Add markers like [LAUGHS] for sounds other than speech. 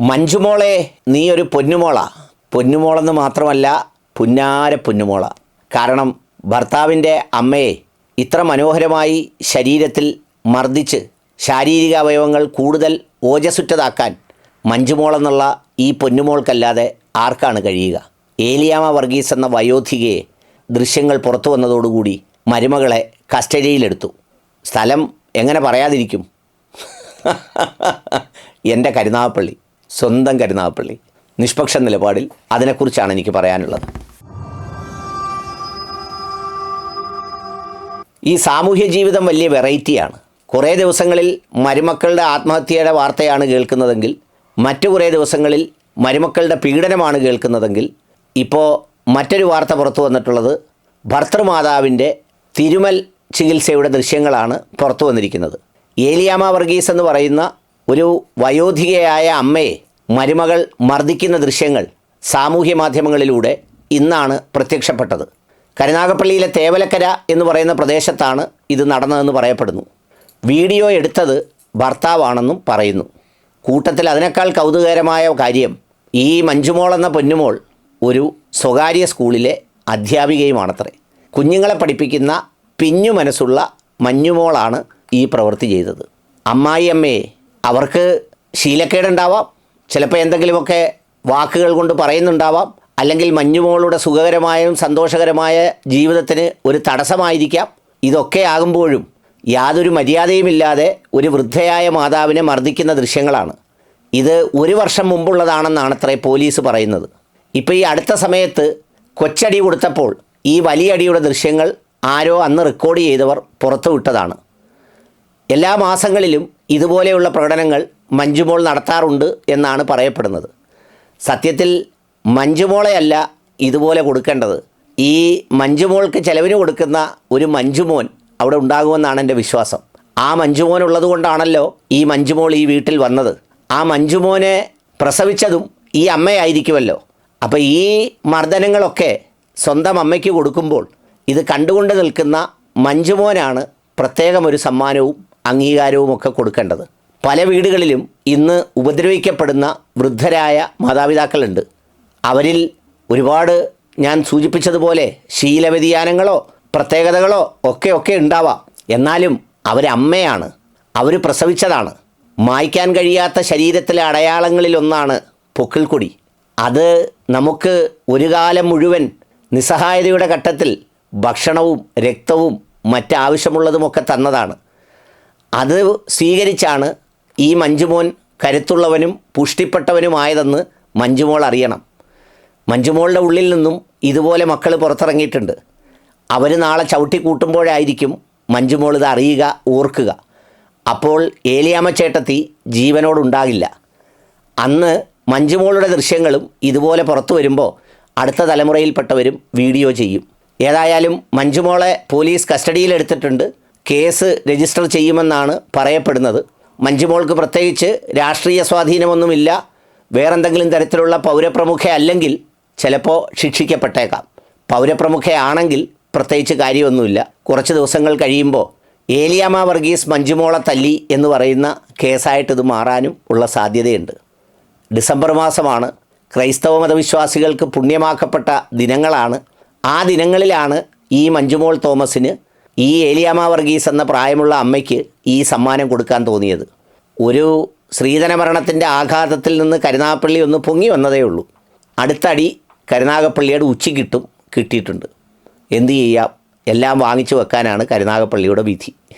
മഞ്ജുമോളെ നീ ഒരു പൊന്നുമോള. പൊന്നുമോളെന്ന് മാത്രമല്ല പുന്നാര പൊന്നുമോള. കാരണം ഭർത്താവിന്റെ അമ്മയെ ഇത്ര മനോഹരമായി ശരീരത്തിൽ മർദ്ദിച്ച് ശാരീരിക അവയവങ്ങൾ കൂടുതൽ ഓജസുറ്റതാക്കാൻ മഞ്ജുമോളെന്നുള്ള ഈ പൊന്നുമോൾക്കല്ലാതെ ആർക്കാണ് കഴിയുക? ഏലിയാമ വർഗീസ് എന്ന വയോധികയെ ദൃശ്യങ്ങൾ പുറത്തു വന്നതോടുകൂടി മരുമകളെ കസ്റ്റഡിയിലെടുത്തു. സ്ഥലം എങ്ങനെ പറയാതിരിക്കും? [LAUGHS] എന്റെ കരുനാഗപ്പള്ളി. സ്വന്തം കരുനാഗപ്പള്ളി. നിഷ്പക്ഷ നിലപാടിൽ അതിനെക്കുറിച്ചാണ് എനിക്ക് പറയാനുള്ളത്. ഈ സാമൂഹ്യ ജീവിതം വലിയ വെറൈറ്റിയാണ്. കുറേ ദിവസങ്ങളിൽ മരുമക്കളുടെ ആത്മഹത്യയുടെ വാർത്തയാണ് കേൾക്കുന്നതെങ്കിൽ മറ്റു കുറേ ദിവസങ്ങളിൽ മരുമക്കളുടെ പീഡനമാണ് കേൾക്കുന്നതെങ്കിൽ ഇപ്പോൾ മറ്റൊരു വാർത്ത പുറത്തു വന്നിട്ടുള്ളത് ഭർത്തൃമാതാവിന്റെ തിരുമൽ ചികിത്സയുടെ ദൃശ്യങ്ങളാണ് പുറത്തു വന്നിരിക്കുന്നത്. ഏലിയാമ വർഗീസ് എന്ന് പറയുന്ന ഒരു വയോധികയായ അമ്മയെ മരുമകൾ മർദ്ദിക്കുന്ന ദൃശ്യങ്ങൾ സാമൂഹ്യ മാധ്യമങ്ങളിലൂടെ ഇന്നാണ് പ്രത്യക്ഷപ്പെട്ടത്. കരുനാഗപ്പള്ളിയിലെ തേവലക്കര എന്ന് പറയുന്ന പ്രദേശത്താണ് ഇത് നടന്നതെന്ന് പറയപ്പെടുന്നു. വീഡിയോ എടുത്തത് ഭർത്താവാണെന്നും പറയുന്നു. കൂട്ടത്തിൽ അതിനേക്കാൾ കൗതുകകരമായ കാര്യം ഈ മഞ്ജുമോൾ എന്ന പൊന്നുമോൾ ഒരു സ്വകാര്യ സ്കൂളിലെ അധ്യാപികയുമാണത്രേ. കുഞ്ഞുങ്ങളെ പഠിപ്പിക്കുന്ന പിഞ്ഞു മനസ്സുള്ള മഞ്ഞുമോളാണ് ഈ പ്രവൃത്തി ചെയ്തത്. അമ്മായി അമ്മയെ അവർക്ക് ശീലക്കേടുണ്ടാവാം. ചിലപ്പോൾ എന്തെങ്കിലുമൊക്കെ വാക്കുകൾ കൊണ്ട് പറയുന്നുണ്ടാവാം. അല്ലെങ്കിൽ മഞ്ഞുമോളുടെ സുഖകരമായും സന്തോഷകരമായ ജീവിതത്തിന് ഒരു തടസ്സമായിരിക്കാം. ഇതൊക്കെ ആകുമ്പോഴും യാതൊരു മര്യാദയുമില്ലാതെ ഒരു വൃദ്ധയായ മാതാവിനെ മർദ്ദിക്കുന്ന ദൃശ്യങ്ങളാണ്. ഇത് ഒരു വർഷം മുമ്പുള്ളതാണെന്നാണ് അത്രേ പോലീസ് പറയുന്നത്. ഇപ്പോൾ ഈ അടുത്ത സമയത്ത് കൊച്ചടി കൊടുത്തപ്പോൾ ഈ വലിയടിയുടെ ദൃശ്യങ്ങൾ ആരോ അന്ന് റെക്കോർഡ് ചെയ്തവർ പുറത്തു വിട്ടതാണ് എല്ലാ മാസങ്ങളിലും ഇതുപോലെയുള്ള പ്രകടനങ്ങൾ മഞ്ജുമോൾ നടത്താറുണ്ട് എന്നാണ് പറയപ്പെടുന്നത്. സത്യത്തിൽ മഞ്ജുമോളെയല്ല ഇതുപോലെ കൊടുക്കേണ്ടത്. ഈ മഞ്ജുമോൾക്ക് ചെലവിന് കൊടുക്കുന്ന ഒരു മഞ്ജുമോൻ അവിടെ ഉണ്ടാകുമെന്നാണ് എന്റെ വിശ്വാസം. ആ മഞ്ജുമോൻ ഉള്ളത് കൊണ്ടാണല്ലോ ഈ മഞ്ജുമോൾ ഈ വീട്ടിൽ വന്നത്. ആ മഞ്ജുമോനെ പ്രസവിച്ചതും ഈ അമ്മയായിരിക്കുമല്ലോ. അപ്പോൾ ഈ മർദ്ദനങ്ങളൊക്കെ സ്വന്തം അമ്മയ്ക്ക് കൊടുക്കുമ്പോൾ ഇത് കണ്ടുകൊണ്ട് നിൽക്കുന്ന മഞ്ജുമോനാണ് പ്രത്യേകം ഒരു സമ്മാനവും അംഗീകാരവും ഒക്കെ കൊടുക്കേണ്ടത്. പല വീടുകളിലും ഇന്ന് ഉപദ്രവിക്കപ്പെടുന്ന വൃദ്ധരായ മാതാപിതാക്കളുണ്ട്. അവരിൽ ഒരുപാട് ഞാൻ സൂചിപ്പിച്ചതുപോലെ ശീലവ്യതിയാനങ്ങളോ പ്രത്യേകതകളോ ഒക്കെ ഒക്കെ ഉണ്ടാവാം. എന്നാലും അവരമ്മയാണ് അവർ പ്രസവിച്ചതാണ്. മായ്ക്കാൻ കഴിയാത്ത ശരീരത്തിലെ അടയാളങ്ങളിലൊന്നാണ് പൊക്കിൾക്കൊടി അത് നമുക്ക് ഒരു കാലം മുഴുവൻ നിസ്സഹായതയുടെ ഘട്ടത്തിൽ ഭക്ഷണവും രക്തവും മറ്റാവശ്യമുള്ളതുമൊക്കെ തന്നതാണ്. അത് സ്വീകരിച്ചാണ് ഈ മഞ്ജുമോൻ കരുത്തുള്ളവനും പുഷ്ടിപ്പെട്ടവനുമായതെന്ന് മഞ്ജുമോൾ അറിയണം. മഞ്ജുമോളുടെ ഉള്ളിൽ നിന്നും ഇതുപോലെ മക്കൾ പുറത്തിറങ്ങിയിട്ടുണ്ട്. അവർ നാളെ ചവിട്ടി കൂട്ടുമ്പോഴായിരിക്കും മഞ്ജുമോൾ ഇത് അറിയുക ഓർക്കുക. അപ്പോൾ ഏലിയാമ്മ ചേട്ടത്തി ജീവനോടുണ്ടാകില്ല. അന്ന് മഞ്ജുമോളുടെ ദൃശ്യങ്ങളും ഇതുപോലെ പുറത്തു വരുമ്പോൾ അടുത്ത തലമുറയിൽപ്പെട്ടവരും വീഡിയോ ചെയ്യും. ഏതായാലും മഞ്ജുമോളെ പോലീസ് കസ്റ്റഡിയിലെടുത്തിട്ടുണ്ട്. കേസ് രജിസ്റ്റർ ചെയ്യുമെന്നാണ് പറയപ്പെടുന്നത്. മഞ്ജുമോൾക്ക് പ്രത്യേകിച്ച് രാഷ്ട്രീയ സ്വാധീനമൊന്നുമില്ല. വേറെന്തെങ്കിലും തരത്തിലുള്ള പൗരപ്രമുഖ അല്ലെങ്കിൽ ചിലപ്പോൾ ശിക്ഷിക്കപ്പെട്ടേക്കാം. പൗരപ്രമുഖയാണെങ്കിൽ പ്രത്യേകിച്ച് കാര്യമൊന്നുമില്ല. കുറച്ച് ദിവസങ്ങൾ കഴിയുമ്പോൾ ഏലിയാമ വർഗീസ് മഞ്ജുമോളെ തല്ലി എന്ന് പറയുന്ന കേസായിട്ട് ഇത് മാറാനും ഉള്ള സാധ്യതയുണ്ട്. ഡിസംബർ മാസമാണ്. ക്രൈസ്തവ മതവിശ്വാസികൾക്ക് പുണ്യമാക്കപ്പെട്ട ദിനങ്ങളാണ്. ആ ദിനങ്ങളിലാണ് ഈ മഞ്ജുമോൾ തോമസിന് ഈ ഏലിയാമ വർഗീസ് എന്ന പ്രായമുള്ള അമ്മയ്ക്ക് ഈ സമ്മാനം കൊടുക്കാൻ തോന്നിയത്. ഒരു സ്ത്രീധന മരണത്തിന്റെ ആഘാതത്തിൽ നിന്ന് കരുനാഗപ്പള്ളി ഒന്ന് പൊങ്ങി വന്നതേ ഉള്ളൂ. അടുത്തടി കരുനാഗപ്പള്ളിയുടെ ഉച്ച കിട്ടും കിട്ടിയിട്ടുണ്ട്. എന്തു ചെയ്യാം? എല്ലാം വാങ്ങിച്ചു വെക്കാനാണ് കരുനാഗപ്പള്ളിയുടെ വിധി.